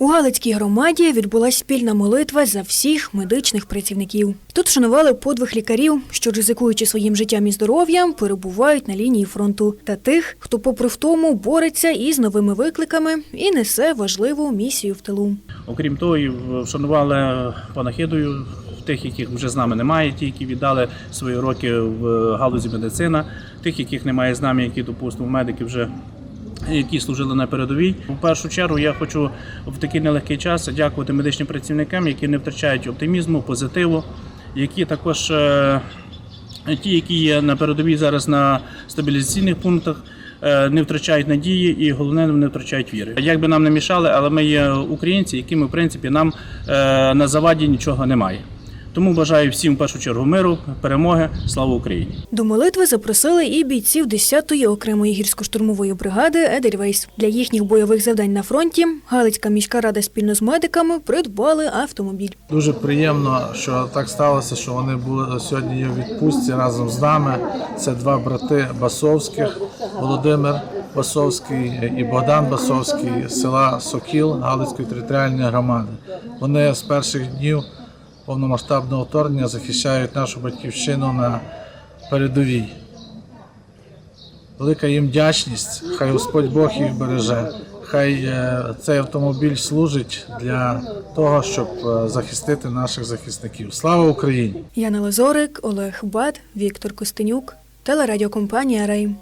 У Галицькій громаді відбулася спільна молитва за всіх медичних працівників. Тут шанували подвиг лікарів, що ризикуючи своїм життям і здоров'ям, перебувають на лінії фронту, та тих, хто, попри втому, бореться із новими викликами і несе важливу місію в тилу. Окрім того, вшанували панахидою тих, яких вже з нами немає, ті, які віддали свої роки в галузі медицина, тих, яких немає з нами, які, допустимо, медики вже. Які служили на передовій. В першу чергу я хочу в такий нелегкий час дякувати медичним працівникам, які не втрачають оптимізму, позитиву, які також е, ті, які є на передовій зараз на стабілізаційних пунктах, е, не втрачають надії і головне не втрачають віри. Як би нам не мішали, але ми є українці, якими в принципі нам е, на заваді нічого немає. Тому бажаю всім в першу чергу миру, перемоги, слава Україні. До молитви запросили і бійців 10-ї окремої гірсько-штурмової бригади Едельвейс. Для їхніх бойових завдань на фронті Галицька міська рада спільно з медиками придбали автомобіль. Дуже приємно, що так сталося, що вони були сьогодні у відпустці разом з нами. Це два брати Басовських, Володимир Басовський і Богдан Басовський з села Сокіл Галицької територіальної громади. Вони з перших днів повномасштабного вторгнення захищають нашу батьківщину на передовій. Велика їм вдячність. Хай Господь Бог їх береже. Хай е, цей автомобіль служить для того, щоб е, захистити наших захисників. Слава Україні! Яна Лазорик, Олег Бат, Віктор Костенюк, телерадіокомпанія Рей.